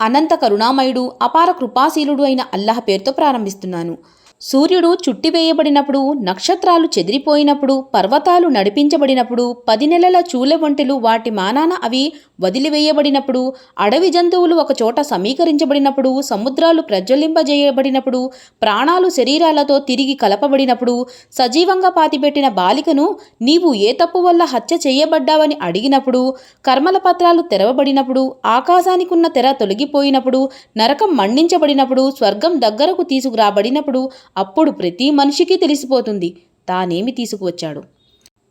అనంత కరుణామయుడు అపార కృపాశీలుడు అయిన అల్లాహ్ పేరుతో ప్రారంభిస్తున్నాను. సూర్యుడు చుట్టివేయబడినప్పుడు నక్షత్రాలు చెదిరిపోయినప్పుడు పర్వతాలు నడిపించబడినప్పుడు పది నెలల చూలె వంటెలు వాటి మానాన అవి వదిలివేయబడినప్పుడు అడవి జంతువులు ఒకచోట సమీకరించబడినప్పుడు సముద్రాలు ప్రజ్వలింపజేయబడినప్పుడు ప్రాణాలు శరీరాలతో తిరిగి కలపబడినప్పుడు సజీవంగా పాతిపెట్టిన బాలికను నీవు ఏ తప్పు వల్ల హత్య చేయబడ్డావని అడిగినప్పుడు కర్మల పత్రాలు తెరవబడినప్పుడు ఆకాశానికున్న తెర తొలగిపోయినప్పుడు నరకం మండించబడినప్పుడు స్వర్గం దగ్గరకు తీసుకురాబడినప్పుడు అప్పుడు ప్రతి మనిషికి తెలిసిపోతుంది. తానేమి తీసుకువచ్చాడు?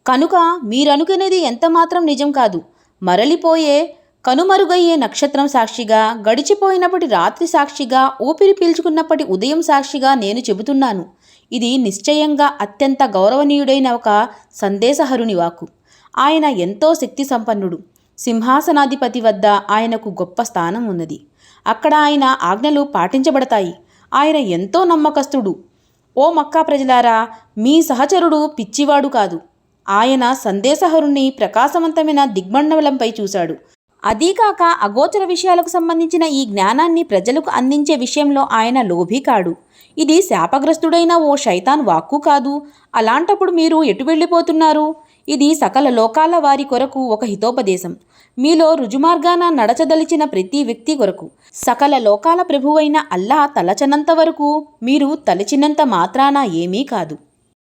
కనుక మీరనుకునేది ఎంతమాత్రం నిజం కాదు. మరలిపోయే కనుమరుగయ్యే నక్షత్రం సాక్షిగా గడిచిపోయినప్పటి రాత్రి సాక్షిగా ఊపిరి పీల్చుకున్నప్పటి ఉదయం సాక్షిగా నేను చెబుతున్నాను. ఇది నిశ్చయంగా అత్యంత గౌరవనీయుడైన ఒక సందేశహరుని వాక్కు. ఆయన ఎంతో శక్తి సంపన్నుడు సింహాసనాధిపతి వద్ద ఆయనకు గొప్ప స్థానం ఉన్నది. అక్కడ ఆయన ఆజ్ఞలు పాటించబడతాయి. ఆయన ఎంతో నమ్మకస్తుడు. ఓ మక్కా ప్రజలారా మీ సహచరుడు పిచ్చివాడు కాదు. ఆయన సందేశహరుణ్ణి ప్రకాశవంతమైన దిగ్మండలంపై చూశాడు. అదీకాక అగోచర విషయాలకు సంబంధించిన ఈ జ్ఞానాన్ని ప్రజలకు అందించే విషయంలో ఆయన లోభీ కాడు ఇది శాపగ్రస్తుడైన ఓ శైతాన్ వాక్కు కాదు. అలాంటప్పుడు మీరు ఎటు వెళ్ళిపోతున్నారు? ఇది సకల లోకాల వారి కొరకు ఒక హితోపదేశం. మీలో రుజుమార్గాన నడచదలిచిన ప్రతి వ్యక్తి కొరకు సకల లోకాల ప్రభువైన అల్లా తలచనంత వరకు మీరు తలచినంత మాత్రాన ఏమీ కాదు.